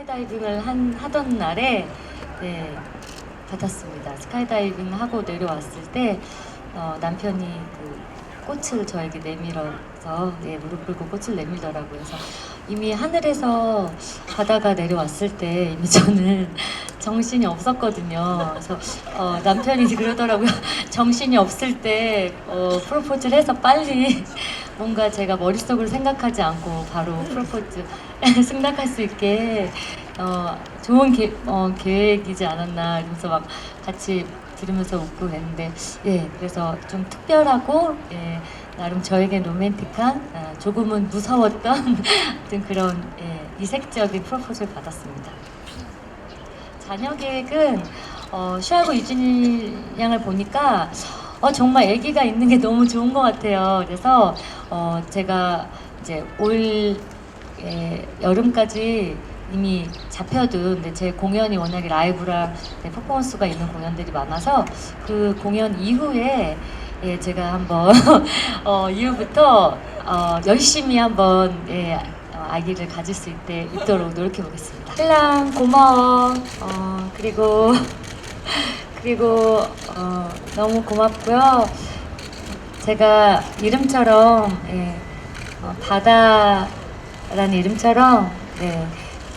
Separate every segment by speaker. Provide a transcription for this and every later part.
Speaker 1: 스카이다이빙을 한, 하던 날에 네, 받았습니다. 스카이다이빙 하고 내려왔을 때 어, 남편이 그 꽃을 저에게 내밀어서 예, 무릎 꿇고 꽃을 내밀더라고요. 그래서 이미 하늘에서 바다가 내려왔을 때 이미 저는 정신이 없었거든요. 그래서 어, 남편이 그러더라고요. 정신이 없을 때 어, 프로포즈를 해서 빨리 뭔가 제가 머릿속으로 생각하지 않고 바로 프로포즈 승낙할 수 있게 어, 좋은 계, 어, 계획이지 않았나 이러면서 막 같이 들으면서 웃고 그랬는데 예 그래서 좀 특별하고 예, 나름 저에게 로맨틱한 아, 조금은 무서웠던 어떤 그런 예, 이색적인 프로포즈를 받았습니다. 자녀 계획은 어, 슈하고 유진이 양을 보니까 어, 정말 아기가 있는 게 너무 좋은 것 같아요. 그래서 어, 제가 이제 올 예, 여름까지 이미 잡혀둔 제 공연이 워낙에 라이브라 네, 퍼포먼스가 있는 공연들이 많아서 그 공연 이후에 예, 제가 한번 어, 이후부터 어, 열심히 한번 예, 어, 아기를 가질 수 있게 있도록 노력해 보겠습니다. 신랑 고마워. 어, 그리고 그리고 어, 너무 고맙고요. 제가 이름처럼 예, 어, 바다라는 이름처럼 네,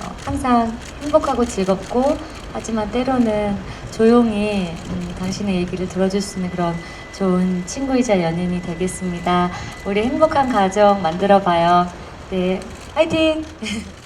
Speaker 1: 어, 항상 행복하고 즐겁고 하지만 때로는 조용히 음, 당신의 얘기를 들어줄 수 있는 그런 좋은 친구이자 연인이 되겠습니다. 우리 행복한 가정 만들어 봐요. 네, 화이팅!